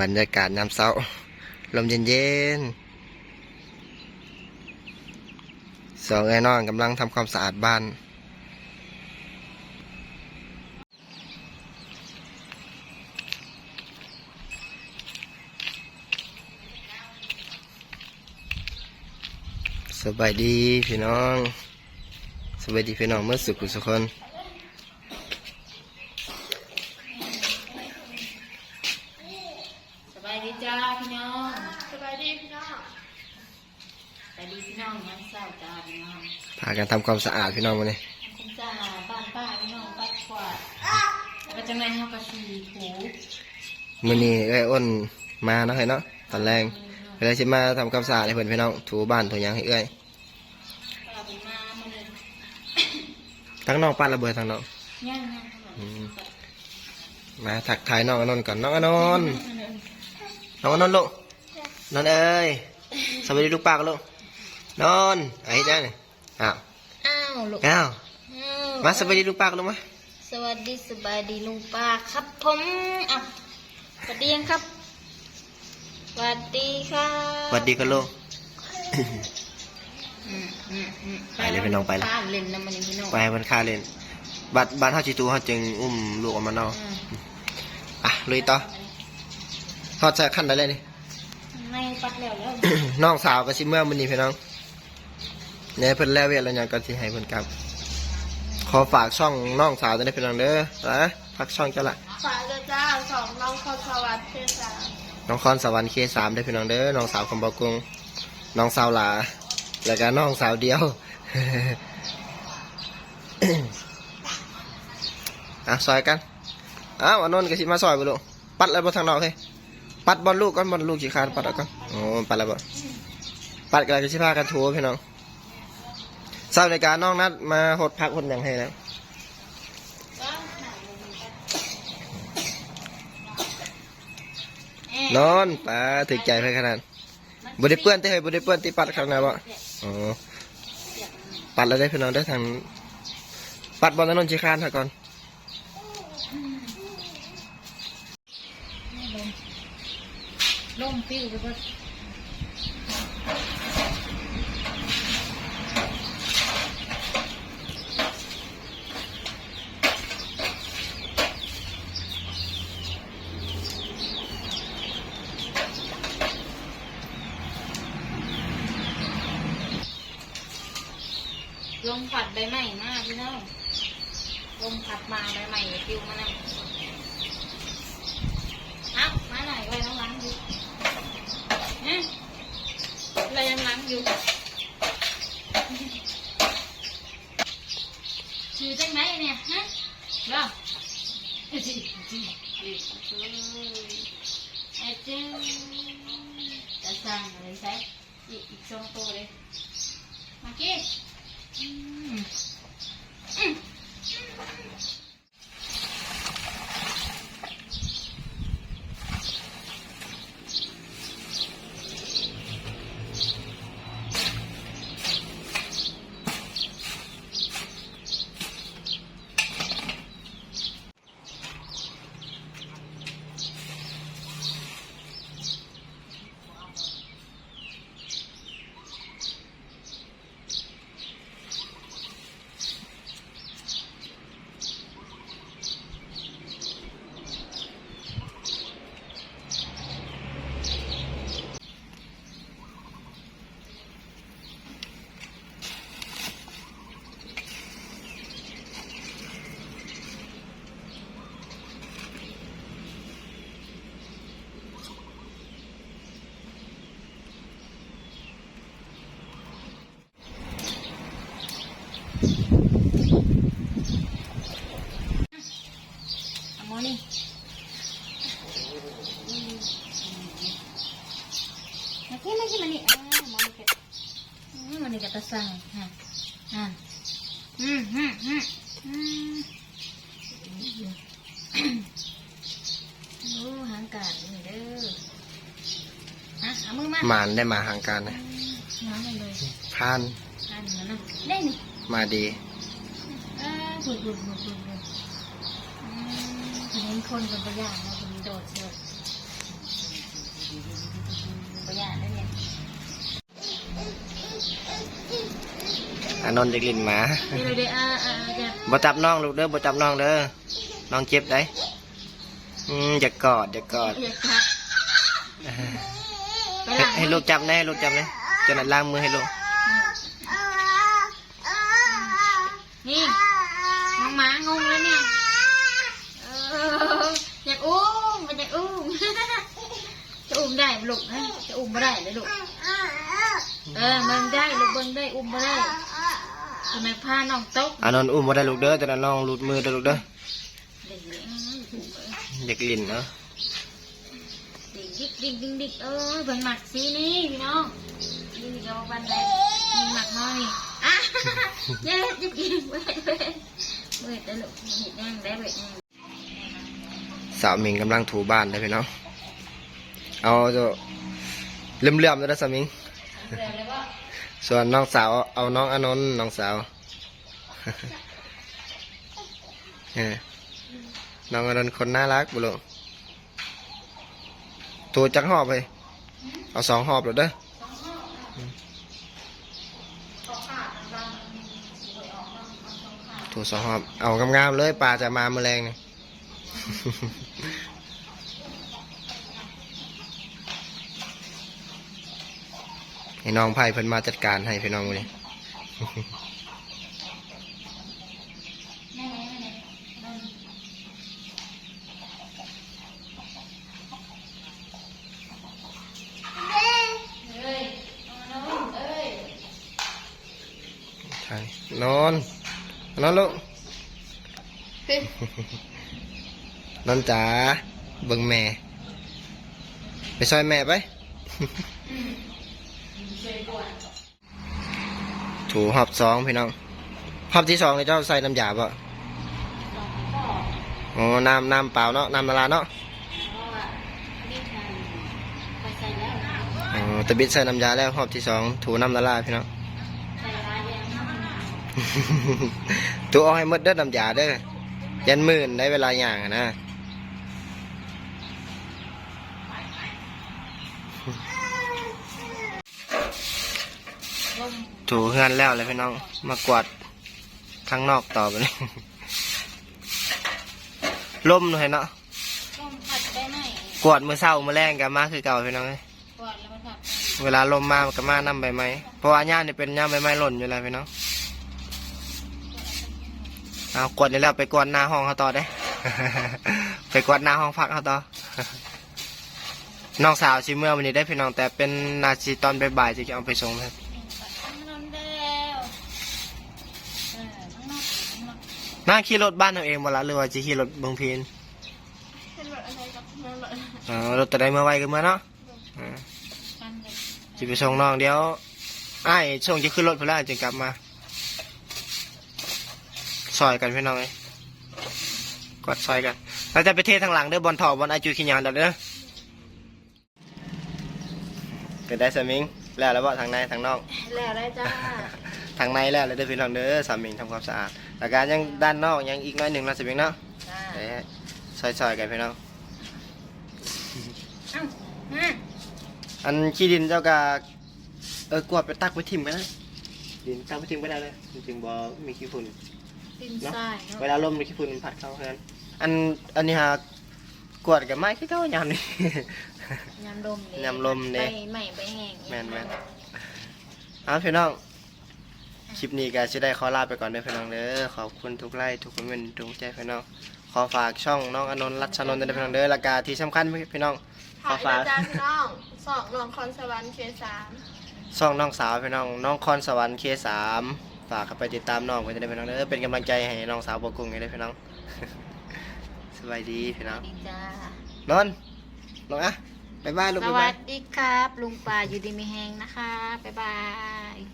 บรรยากาศยามเช้า ลมเย็นๆสองไอ้น้องกำลังทำความสะอาดบ้าน สบายดีพี่น้อง สบายดีพี่น้องเมื่อสุขสุขคน สบายดีจ้าพี่น้อง สบายดี พี่น้องสบายดีพี่น้องยังเศร้าจ้าพี่น้องพากันทำความสะอาดพี่น้องมาเนี่ยคุณจ้าบ้านป้าพี่น้องปัดกวาดแล้วก็จะไม่ให้กระสีถูมื่อนี้เอ้ยอ้นมาเนาะเฮ้ยเนาะตอนแรงเวลาสิมาทำความสะอาดให้เพื่อนพี่น้องถูบ้านถูหยังให้เอ้ยเราไปมาเมื่อเลยทั้งน้องปั้นระเบิดทั้งน้องย่างย่างอืมมาถักทายน้องอนนท์ก่อนน้องอนนท์น้องอนนท์ลูก นอนท์เอ้ยสวัสดีลูกปากลูกนอนไอ้จ้าเนี่ยอ้าวอ้าวลูกอ้าวอ้าวมาสวัสดีลูกปากลูกมาสวัสดีสบายดีลุงป้าครับผมอะสวัสดียังครับสวัสดีครับสวัสดีกันลูกอืมอืมอืมไปเลยพี่น้องไปเลยบ้านเล่นน้ำมันนี่พี่น้องไปมันค่าเล่นบัตรบัตรเท่าจีตูเขาจึงอุ้มลูกออกมาเนาะอืมอะลุยต่อทอดใส่ขั้นได้เลยนี่ ไม่ปัดแล้วแล้วน้องสาวก็สิเมื่อมันนี้พี่น้องเนี่ยเพิ่นแล้วเวียนแล้วหยังก็สิให้เพิ่นกลับ ขอฝากช่องน้องสาวจะได้พี่น้องเด้อนะพักช่องเจ้าละฝากเลยจ้าสองน้องคอนสวัสดิ์เพศสามน้องคอนสวรรค์เคสามได้พี่น้องเด้อน้องสาวของบอกรุงน้องสาวหลาแล้วก็น้องสาวเดียวอะซอยกันอ้าวอันนนท์ก็สิมาซอยบ่ลูกปัดแล้วบ่ทางนอกเฮ้ย ปัดบอลลูกก่อนบอลลูกขี้คานปัดแล้วก่อนโอ้ปัดแล้วบ่ปัดกันก็สิพากันทัวพี่น้องทราบในการน้องนัดมาหดพักหดหยังให้แล้วนอนป้าถึกใจเพื่อขนาดบ่ได้เปื้อนแต่เฮ้ยบ่ได้เปื้อนที่ปัดข้างหน้าบ่อ๋อปัดแล้วได้พี่น้องได้ทางปัดบอลถนนขี้คร้านซะก่อน ล่มปิ้วไปหมดลมผัดใบไม้มากพี่น้องลมผัดมาใบไม้ฟิวมานั่งเอามาหน่อยไว้น้องล้างอยู่เนี่ยอะไรยังล้างอยู่ชื่อจังไหนเนี่ยฮะรอจีจีจีไอ้ จื้อจะสั่งอะไรใช่อีกอีกสองตัวเลยมากินมอืม เอามานี่มาที่มาที่มานี่อ่ามานี่กันอืมมานี่กันตาสั่งฮะอ่าอืมอืมอืมอืมโอ้หางกาดนี่เด้อฮะเอามือมาหมานได้มาหางการนะน้ำเลยพานอันนั้นนะได้นี่มาดีอ่าบุดบุดบุดบุดบุดอืมเห็นคนบนตัวอย่างเราเป็นโดดเอานนท์จะกลิ่นหมาเดี๋ยวเดี๋ยวอ่าอ่าจะบ่จับน้องลูกเด้อบ่จับน้องเด้อน้องเจ็บได้อืมอย่ากอดอย่ากอดอยากทักไปให้ล้างให้ลูกจับแน่ให้ลูกจับแน่จนนั้นล้างมือให้ลูกนี่น้องหมางงแล้วเนี่ยเอออยากอุ้มมันอยากอุ้มจะอุ้มได้ไหมลูกฮะจะอุ้มไม่ได้เลยลูกเออมันได้ลูกเบิ้งได้อุ้มไม่ได้ ทำไมพาน้องตกอานนท์อุ้มบ่ได้ลูกเด้อจนนั้นน้องหลุดมือเด้อลูกเด้อเด็กๆอ้าวถูกเลยอยากลิ่นเนาะดิกดิกดิกดิกดิกเออเบิ่งหมักสีนี่พี่น้องนี่ก็บันไดมีหมักน้อยอะเย้จะกินเว้ยเว้ยเว้ยแต่ลูกเห็ดแดงได้เว้ยแดงสาวหมิงกำลังถูบ้านเด้อพี่น้องเอาจะเลื่อมๆเด้อนะสาวหมิงแล้วก็ ส่วนน้องสาวเอาน้องอนนท์น้องสาวน้องอนนท์คนน่ารักบุลุตัวจักหอบเลยเอาสองหอบเลยเด้อตัวสองหอบ เอางามๆเลยปลาจะมาเมื่อแรงนี่ ให้น้องไผ่เพิ่นมาจัดการให้พี่น้องเลยแม่แม่แม่นนเอ้ยเอาน้องเอ้ยใช่นอนนอนลูกนอนจ๋าเบิ่งแม่ ไปซอยแม่ไป ถูหอบสองพี่น้องหอบที่สองนี่เจ้าใส่น้ำยาป่ะอ๋อน้ำน้ำเปล่าเนาะน้ำละลายเนาะเพราะว่ารีบทานไปใส่แล้วนะอ๋อแตะบิดใส่น้ำยาแล้วหอบที่สองถูน้ำละลายพี่น้องใส่ร้ายแรงมากตัวเอาให้หมดเด้อน้ำยาเด้อยันหมื่นได้เวลาอย่างอะนะลม ถูเฮือนแล้วเลยพี่น้อง มากวาดข้างนอกต่อไปเลยล่มหน่อยเนาะลมผัดได้ไหมกวาดมือเศร้ามือแรงกันมาคือเก่าพี่น้องเอ้ยกวาดแล้วมันผัดเวลาลมมามันก็มานํใบไม้เพราะว่าหญ้านี่เป็นหญ้าใบไม้หล่นอยู่แล้วพี่น้องเอากวาดนี่แล้วไปกวาดหน้าห้องเขาต่อได้ ไปกวาดหน้าห้องพักเขาต่อน้องสาวชิเมื่อวันนี้ได้พี่น้องแต่เป็นนาทีตอนบ่ายๆที่จะเอาไปส่งให้ น้องนนแล้วเออน้องนอนน้องนอนน่าขี่รถบ้านเอาเองบ่ละหรือว่าจะขี่รถเบงพีนเป็นรถอะไรกับแม่รถอ๋อรถแต่ใดเมื่อไวกันเมื่อเนาะอ่ากันเลยจะไปส่งน้องเดี๋ยวอ้ายส่งจะขึ้นรถพอแล้วจึงกลับมาซอยกันพี่น้องเลยกดซอยกันแล้วจะไปเททางหลังเด้อบอลถอบอลไอจูขี้ยานเด้อเด้อเกิดได้สมิงแล้วแล้วบ่ทางในทางนอก แล้วได้จ้าทางในแล้วเลยเด้อพี่น้องเด้อสามิงทำความสะอาดแล้วการยังด้านนอกยังอีกน้อยหนึ่งนะสมิงเนาะจ้าเดี๋ยวซอยซอยๆกันพี่น้องเอ้ามาอันขี้ดินเจ้ากะเออกวาดไปตักไปทิมกันนะดินตักไปทิมก็ได้เลยจริงๆบ่มีขี้ฝุ่น ดินทรายเนาะเวลาลมมีขี้ฝุ่นมันพัดเข้าเฮือนอันอันนี้ฮะกวาดกับไม้ขี้เก้ายามนี่ ยำลมเด้ยำลมเด้ใบใหม่ใบแห้งแม่นแม่น เอาพี่น้อง คลิปนี้ก็จะได้ขอลาไปก่อนเด้อพี่น้องเด้อขอบคุณทุกไลค์ทุกคอมเมนต์ทุกใจพี่น้อง ขอฝากช่องน้องอนนท์รัชนนท์ด้วยเด้อพี่น้องเด้อและกาที่สำคัญพี่น้อง ขอถ่ายฝากได้จ้าพี่น้องสองรวงคอนสวรรค์เคสามช่องน้องสาวพี่น้องน้องคอนสวรรค์เคสามฝากเข้าไปติดตามน้องเพื่อนจะได้พี่น้องเด้อเป็นกำลังใจให้น้องสาวบกุ้งให้ได้พี่น้อง สบายดีพี่น้องดีจ้านนท์ลงอะ บ๊ายบายลูกสบ๊ายวัย สดีครับ ลุงป่าอยู่ดีมีแหงนะคะ บ๊ายบาย